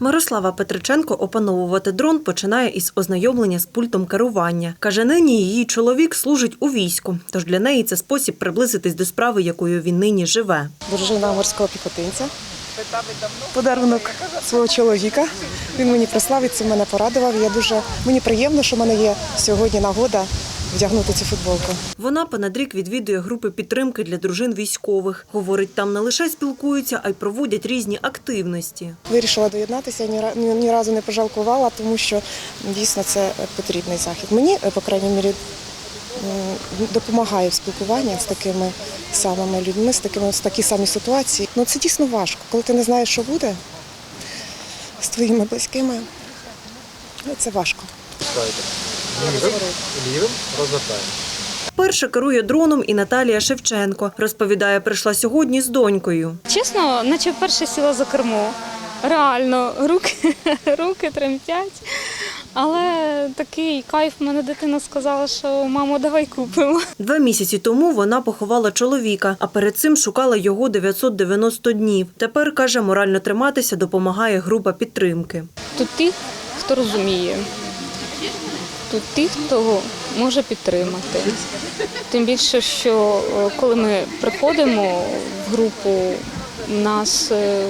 Мирослава Петриченко опановувати дрон починає із ознайомлення з пультом керування. Каже, нині її чоловік служить у війську, тож для неї це спосіб приблизитись до справи, якою він нині живе. дружина морського піхотинця. Подарунок свого чоловіка. Він мені прислав і це мене порадував. Я дуже мені приємно, що в мене є сьогодні нагода вдягнути цю футболку. Вона понад рік відвідує групи підтримки для дружин військових. Говорить, там не лише спілкуються, а й проводять різні активності. Вирішила доєднатися, ні, ні, разу не пожалкувала, тому що дійсно це потрібний захід. Мені, е, по крайній мірі, допомагає в спілкуванні з такими самими людьми, з такими з такі самі ситуації. Ну це дійсно важко, коли ти не знаєш, що буде з твоїми близькими. ну, Це важко. Лівим, лівим розвертаємо. Перше керує дроном і Наталія Шевченко. Розповідає, прийшла сьогодні з донькою. Чесно, наче вперше сіла за кермо. Реально, руки, руки тремтять. Але такий кайф, мене дитина сказала, що мамо, давай купимо. Два місяці тому вона поховала чоловіка, а перед цим шукала його 990 днів. Тепер каже, морально триматися допомагає група підтримки. Тут ті, хто розуміє, тут ті, хто може підтримати. Тим більше, що е, коли ми приходимо в групу, нас е,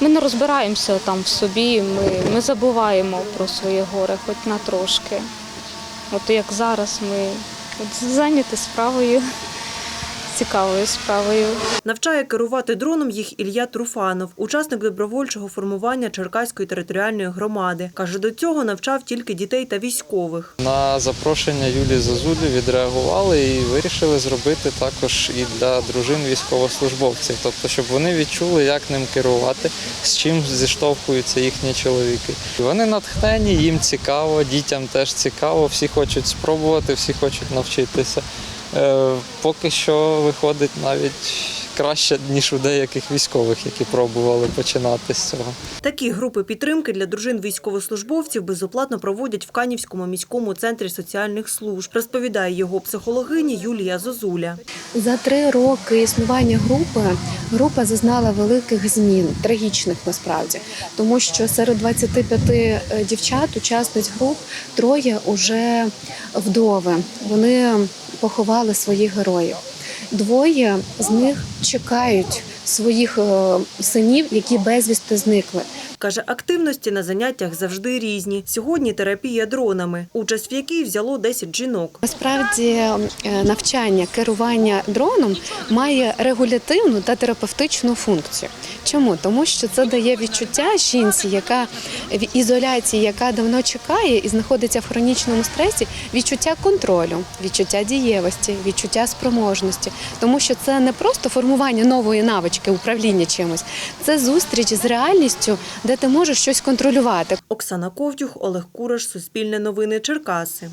ми не розбираємося там в собі, ми, ми забуваємо про своє горе, хоч на трошки. От як зараз ми от зайняті справою, цікавою справою. Навчає керувати дроном їх Ілля Труфанов, учасник добровольчого формування Черкаської територіальної громади. Каже, до цього навчав тільки дітей та військових. На запрошення Юлії Зазулі відреагували і вирішили зробити також і для дружин військовослужбовців, тобто, щоб вони відчули, як ним керувати, з чим зіштовхуються їхні чоловіки. Вони натхнені, їм цікаво, дітям теж цікаво, всі хочуть спробувати, всі хочуть навчитися. Е, Поки що виходить навіть краще, ніж у деяких військових, які пробували починати з цього. Такі групи підтримки для дружин військовослужбовців безоплатно проводять в Канівському міському центрі соціальних служб, розповідає його психологиня Юлія Зозуля. За три роки існування групи група зазнала великих змін, трагічних насправді, тому що серед 25 е, дівчат, учасниць груп, троє уже вдови. Вони поховали своїх героїв. Двоє з них чекають своїх е, синів, які безвісти зникли. Каже, активності на заняттях завжди різні. Сьогодні терапія дронами, участь в якій взяло 10 жінок. Насправді е, навчання керування дроном має регулятивну та терапевтичну функцію. Чому? Тому що це дає відчуття жінці, яка в ізоляції, яка давно чекає і знаходиться в хронічному стресі, відчуття контролю, відчуття дієвості, відчуття спроможності. Тому що це не просто формування нової навички управління чимось, це зустріч з реальністю, де ти можеш щось контролювати. Оксана Ковтюх, Олег Кураш, Суспільне новини, Черкаси.